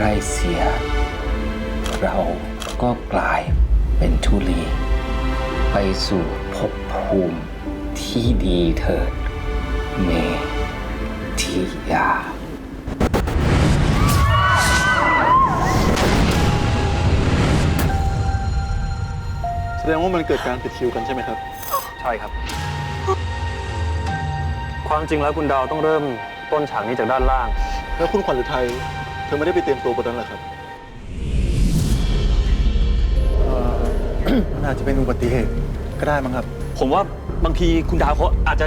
ไรเสีย เราก็กลายเป็นทุลี ไปสู่ภพภูมิที่ดีเถิด เมทิยาแสดงว่ามันเกิดการผิดคิวกันใช่ไหมครับ ใช่ครับ ความจริงแล้วคุณดาวต้องเริ่มต้นฉากนี้จากด้านล่าง แล้วคุณขวัญหรือไทย เธอไม่ได้ไปเตรียมตัวบนนั้นเหรอครับ มันอาจจะเป็นอุบัติเหตุก็ได้มั้งครับ ผมว่าบางทีคุณดาวเขาอาจจะ